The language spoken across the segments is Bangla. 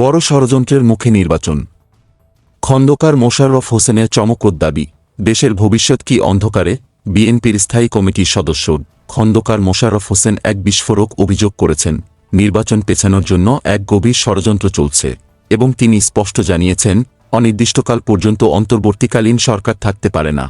বড় ষড়যন্ত্রের মুখে নির্বাচন। খন্দকার মোশাররফ হোসেনের চমকপ্রদ দাবি, দেশের ভবিষ্যৎ কি অন্ধকারে? বিএনপির স্থায়ী কমিটির সদস্য, খন্দকার মোশাররফ হোসেন এক বিস্ফোরক অভিযোগ করেছেন। নির্বাচন পেছানোর জন্য এক গভীর ষড়যন্ত্র চলছে এবং তিনি স্পষ্ট জানিয়েছেন, অনির্দিষ্টকাল পর্যন্ত অন্তর্বর্তীকালীন সরকার থাকতে পারে না।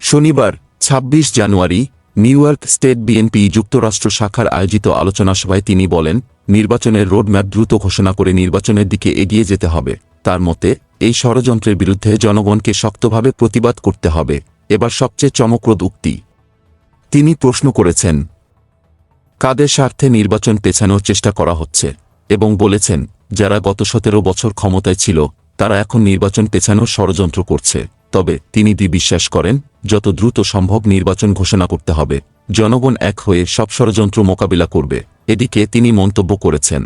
শনিবার ২৬ জানুয়ারি, নিউ ইয়র্ক স্টেট বিএনপি যুক্তরাষ্ট্র শাখার আয়োজিত আলোচনা সভায় তিনি বলেন নির্বাচনের রোডম্যাপ দ্রুত ঘোষণা করে নির্বাচনের দিকে এগিয়ে যেতে হবে। তার মতে, এই ষড়যন্ত্রের বিরুদ্ধে জনগণকে শক্তভাবে প্রতিবাদ করতে হবে। এবার সবচেয়ে চমকপ্রদ উক্তি। তিনি প্রশ্ন করেছেন, কাদের স্বার্থে নির্বাচন পেছানোর চেষ্টা করা হচ্ছে? এবং বলেছেন, যারা গত সতেরো বছর ক্ষমতায় ছিল, তারা এখন নির্বাচন পেছানোর ষড়যন্ত্র করছে। তবে তিনি দি বিশ্বাস করেন, যত দ্রুত সম্ভব নির্বাচন ঘোষণা করতে হবে। জনগণ এক হয়ে সব ষড়যন্ত্র মোকাবিলা করবে। এদিকে তিনি মন্তব্য করেছেন।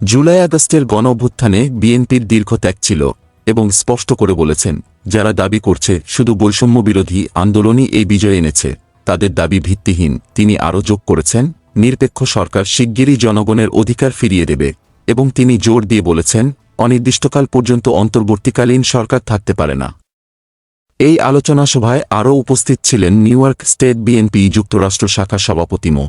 জুলাই আগস্টের গণ অভ্যুত্থানে বিএনপির দীর্ঘ ত্যাগ ছিল এবং স্পষ্ট করে বলেছেন, যারা দাবি করছে শুধু বৈষম্য বিরোধী আন্দোলনই এই বিজয় এনেছে, তাদের দাবি ভিত্তিহীন। তিনি আরও যোগ করেছেন, নিরপেক্ষ সরকার শিগগিরই জনগণের অধিকার ফিরিয়ে দেবে এবং তিনি জোর দিয়ে বলেছেন, অনির্দিষ্টকাল পর্যন্ত অন্তর্বর্তীকালীন সরকার থাকতে পারে না। এই আলোচনা সভায় আরও উপস্থিত ছিলেন নিউ ইয়র্ক স্টেট বিএনপি যুক্তরাষ্ট্র শাখা সভাপতি মো।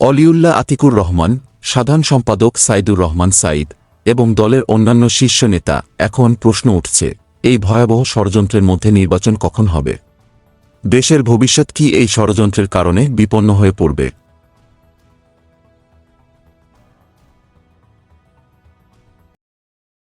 অলিউল্লাহ আতিকুর রহমান, সাধারণ সম্পাদক সাইদুর রহমান সাইদ এবং দলের অন্যান্য শীর্ষ নেতা এখন প্রশ্ন উঠছে, এই ভয়াবহ ষড়যন্ত্রের মধ্যে নির্বাচন কখন হবে? দেশের ভবিষ্যৎ কি এই ষড়যন্ত্রের কারণে বিপন্ন হয়ে পড়বে?